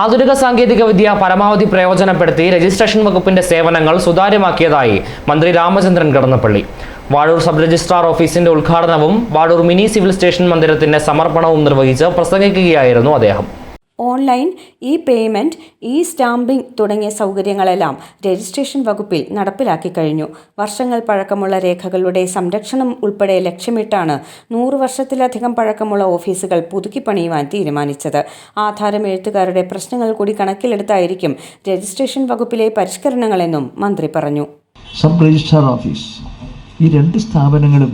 ആധുനിക സാങ്കേതിക വിദ്യ പരമാവധി പ്രയോജനപ്പെടുത്തി രജിസ്ട്രേഷൻ വകുപ്പിന്റെ സേവനങ്ങൾ സുതാര്യമാക്കിയതായി മന്ത്രി രാമചന്ദ്രൻ കടന്നപ്പള്ളി. വാഴൂർ സബ് രജിസ്ട്രാർ ഓഫീസിന്റെ ഉദ്ഘാടനവും വാഴൂർ മിനി സിവിൽ സ്റ്റേഷൻ മന്ദിരത്തിന്റെ സമർപ്പണവും നിർവഹിച്ച് പ്രസംഗിക്കുകയായിരുന്നു അദ്ദേഹം. Online e payment e stamping തുടങ്ങിയ സൗകര്യങ്ങളെല്ലാം രജിസ്ട്രേഷൻ വകുപ്പിൽ നടപ്പിലാക്കി കഴിഞ്ഞു. വർഷങ്ങൾ പഴക്കമുള്ള രേഖകളുടെ സംരക്ഷണം ഉൾപ്പെടെ ലക്ഷ്യമിട്ടാണ് നൂറ് വർഷത്തിലധികം പഴക്കമുള്ള ഓഫീസുകൾ പുതുക്കി പണിയുവാൻ തീരുമാനിച്ചത്. ആധാരം എഴുത്തുകാരുടെ പ്രശ്നങ്ങൾ കൂടി കണക്കിലെടുത്തായിരിക്കും രജിസ്ട്രേഷൻ വകുപ്പിലെ പരിഷ്കരണങ്ങളെന്നും മന്ത്രി പറഞ്ഞു. Sub registrar office. ഈ രണ്ട് സ്ഥാപനങ്ങളും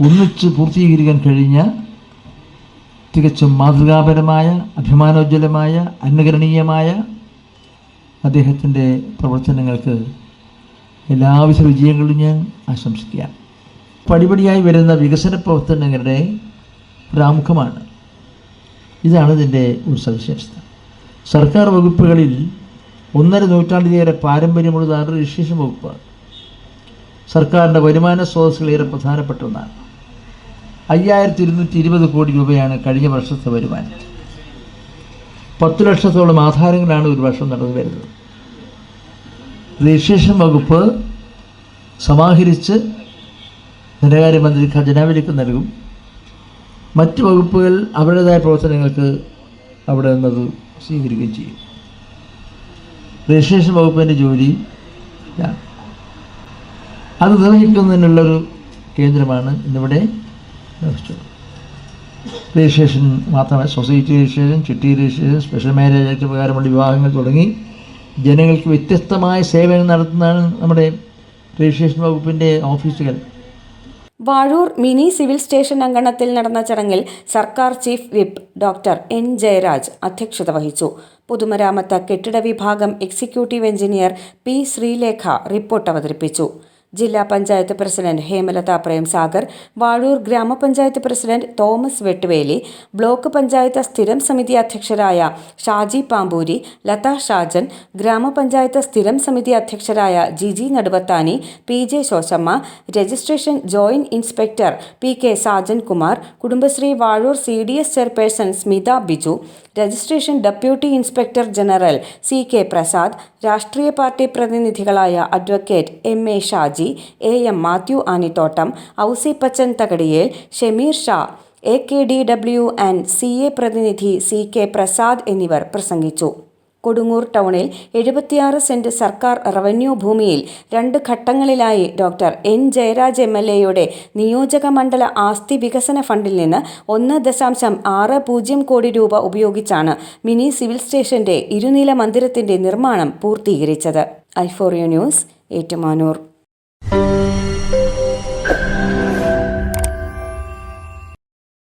ഒന്നിച്ച് പൂർത്തീകരിക്കാൻ കഴിഞ്ഞ തികച്ചും മാതൃകാപരമായ അഭിമാനോജ്വലമായ അനുകരണീയമായ അദ്ദേഹത്തിന്റെ പ്രവർത്തനങ്ങൾക്ക് എല്ലാവിധ വിജയങ്ങളും ഞാൻ ആശംസിക്കുക പടിപടിയായി വരുന്ന വികസന പ്രവർത്തനങ്ങളുടെ പ്രാമുഖമാണ്. ഇതാണ് ഇതിന്റെ ഒരു സവിശേഷത. സർക്കാർ വകുപ്പുകളിൽ ഒന്നര നൂറ്റാണ്ടിലേറെ പാരമ്പര്യമുള്ളതാണ് രജിസ്ട്രേഷൻ വകുപ്പ് സർക്കാരിന്റെ വരുമാന സ്രോതസ്സുകളേറെ പ്രധാനപ്പെട്ട ഒന്നാണ്. അയ്യായിരത്തി ഇരുന്നൂറ്റി ഇരുപത് കോടി രൂപയാണ് കഴിഞ്ഞ വർഷത്തെ വരുമാനം. പത്ത് ലക്ഷത്തോളം ആധാരങ്ങളാണ് ഒരു വർഷം നടന്നു വരുന്നത്. രജിസ്ട്രേഷൻ വകുപ്പ് സമാഹരിച്ച് ധനകാര്യമന്ത്രി ഖജനാവിലേക്ക് നൽകും. മറ്റ് വകുപ്പുകൾ അവരുടേതായ പ്രവർത്തനങ്ങൾക്ക് അവിടെ നിന്നത് സ്വീകരിക്കുകയും ചെയ്യും. രജിസ്ട്രേഷൻ വകുപ്പിന്റെ ജോലി അത് നിർവഹിക്കുന്നതിനുള്ളൊരു കേന്ദ്രമാണ് ഇന്നിവിടെ നിർവഹിച്ചത് രജിസ്ട്രേഷൻ മാത്രമല്ല സൊസൈറ്റി രജിസ്ട്രേഷൻ ചിട്ടി രജിസ്ട്രേഷൻ സ്പെഷ്യൽ മാരേജ് ആക്ട് പ്രകാരമുള്ള വിവാഹങ്ങൾ തുടങ്ങി ജനങ്ങൾക്ക് വ്യത്യസ്തമായ സേവനം നടത്തുന്നതാണ് നമ്മുടെ രജിസ്ട്രേഷൻ വകുപ്പിന്റെ ഓഫീസുകൾ. വാഴൂർ മിനി സിവിൽ സ്റ്റേഷൻ അങ്കണത്തിൽ നടന്ന ചടങ്ങിൽ സർക്കാർ chief whip doctor N Jayaraj അധ്യക്ഷത വഹിച്ചു. പൊതുമരാമത്ത് കെട്ടിട വിഭാഗം executive engineer P Sreelekha report അവതരിപ്പിച്ചു. ജില്ലാ പഞ്ചായത്ത് പ്രസിഡന്റ് ഹേമലത പ്രേംസാഗർ വാഴൂർ ഗ്രാമപഞ്ചായത്ത് പ്രസിഡന്റ് തോമസ് വെട്ടുവേലി ബ്ലോക്ക് പഞ്ചായത്ത് സ്ഥിരം സമിതി അധ്യക്ഷരായ ഷാജി പാമ്പൂരി ലത ഷാജൻ ഗ്രാമപഞ്ചായത്ത് സ്ഥിരം സമിതി അധ്യക്ഷരായ Jiji Naduvathani P J Sosamma registration joint inspector P K Sajan Kumar Kudumbashree Vazhoor C D S chairperson Smitha Biju registration deputy inspector general C K Prasad രാഷ്ട്രീയ party പ്രതിനിധികളായ advocate M A Shaji. A M Mathew Anithottam Ousepachan Thakadiyel Shameer Sha A K D W and C A പ്രതിനിധി C K Prasad എന്നിവർ പ്രസംഗിച്ചു. കൊടുങ്ങൂർ ടൗണിൽ എഴുപത്തിയാറ് saint സർക്കാർ revenue ഭൂമിയിൽ രണ്ട് ഘട്ടങ്ങളിലായി doctor N Jayaraj M L എയുടെ നിയോജക മണ്ഡല ആസ്തി വികസന ഫണ്ടിൽ നിന്ന് ഒന്ന് ദശാംശം ആറ് പൂജ്യം കോടി രൂപ ഉപയോഗിച്ചാണ് മിനി സിവിൽ സ്റ്റേഷന്റെ ഇരുനില മന്ദിരത്തിന്റെ നിർമ്മാണം പൂർത്തീകരിച്ചത്. ഐഫോറിയോ ന്യൂസ് ഏറ്റുമാനൂർ. Thank you.